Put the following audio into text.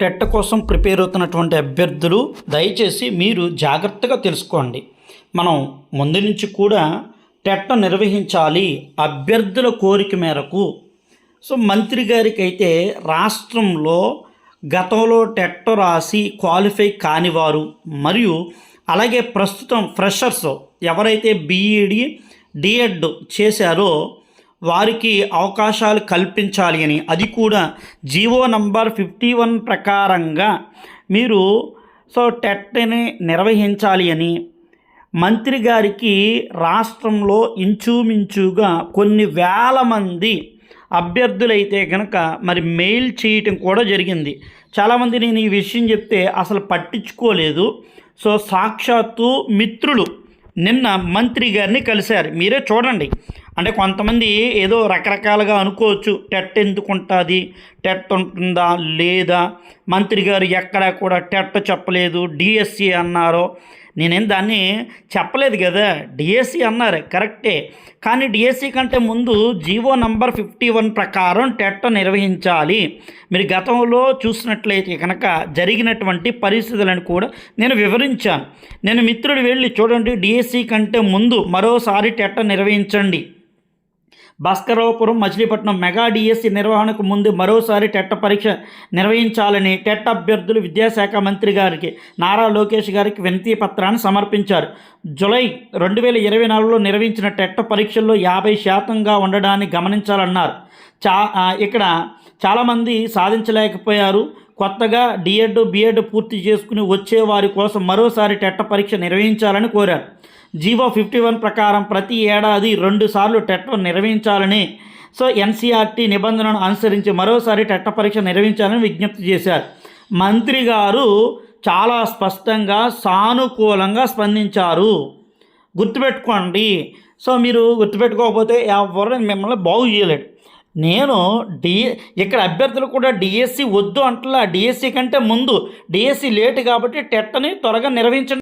TET కోసం prepare అవుతున్నటువంటి అభ్యర్థులు దయచేసి మీరు జాగ్రత్తగా తెలుసుకోండి. మనం ముందు నుంచి కూడా టెట్ నిర్వహించాలి అభ్యర్థుల కోరిక మేరకు. సో మంత్రి గారికి అయితే రాష్ట్రంలో గతంలో టెట్ రాసి క్వాలిఫై కానివారు మరియు అలాగే ప్రస్తుతం ఫ్రెషర్స్ ఎవరైతే బీఈడి డిఎడ్ చేశారో వారికి అవకాశాలు కల్పించాలి అని. అది కూడా జీవో నంబర్ ఫిఫ్టీ వన్ ప్రకారంగా మీరు సో టెట్ని నిర్వహించాలి అని మంత్రి గారికి రాష్ట్రంలో ఇంచుమించుగా కొన్ని వేల మంది అభ్యర్థులైతే కనుక మరి మెయిల్ చేయటం కూడా జరిగింది. చాలామంది నేను ఈ విషయం చెప్తే అసలు పట్టించుకోలేదు. సో సాక్షాత్తు మిత్రులు నిన్న మంత్రి గారిని కలిశారు. మీరే చూడండి. అంటే కొంతమంది ఏదో రకరకాలుగా అనుకోవచ్చు. టెట్ ఎందుకు ఉంటుంది టెట్ ఉంటుందా? లేదా? మంత్రి గారు ఎక్కడా కూడా టెట్ చెప్పలేదు. డిఎస్సి అన్నారో? నేనేం దాన్ని చెప్పలేదు కదా. డిఎస్సి అన్నారు కరెక్టే. కానీ డిఎస్సి కంటే ముందు జీవో నంబర్ ఫిఫ్టీ వన్ ప్రకారం టెట్ నిర్వహించాలి. మీరు గతంలో చూసినట్లయితే కనుక జరిగినటువంటి పరిస్థితులను కూడా నేను వివరించాను. నేను మిత్రుడు వెళ్ళి చూడండి డిఎస్సి కంటే ముందు మరోసారి టెట్ నిర్వహించండి. భాస్కరావుపురం మచిలీపట్నం మెగా డిఎస్సి నిర్వహణకు ముందు మరోసారి టెట్ పరీక్ష నిర్వహించాలని టెట్ అభ్యర్థులు విద్యాశాఖ మంత్రి గారికి నారా లోకేష్ గారికి వినతి పత్రాన్ని సమర్పించారు. జులై రెండు వేల ఇరవై నాలుగులో నిర్వహించిన టెట్ పరీక్షల్లో యాభై శాతంగా ఉండడాన్ని గమనించాలన్నారు. చా ఇక్కడ చాలామంది సాధించలేకపోయారు. కొత్తగా డిఎడ్ బిఎడ్ పూర్తి చేసుకుని వచ్చే వారి కోసం మరోసారి టెట్ట పరీక్ష నిర్వహించాలని కోరారు. జీవో ఫిఫ్టీ వన్ ప్రకారం ప్రతి ఏడాది రెండు సార్లు టెట్ నిర్వహించాలని సో ఎన్సీఆర్టీ నిబంధనను అనుసరించి మరోసారి టెట్ట పరీక్ష నిర్వహించాలని విజ్ఞప్తి చేశారు. మంత్రి గారు చాలా స్పష్టంగా సానుకూలంగా స్పందించారు. గుర్తుపెట్టుకోండి. సో మీరు గుర్తుపెట్టుకోకపోతే ఎవరు మిమ్మల్ని బాగు చేయలేడు. నేను డి ఇక్కడ అభ్యర్థులు కూడా డిఎస్సి వద్దు అంటలా. డిఎస్సి కంటే ముందు. డిఎస్సి లేట్ కాబట్టి టెట్ని త్వరగా నిర్వహించండి.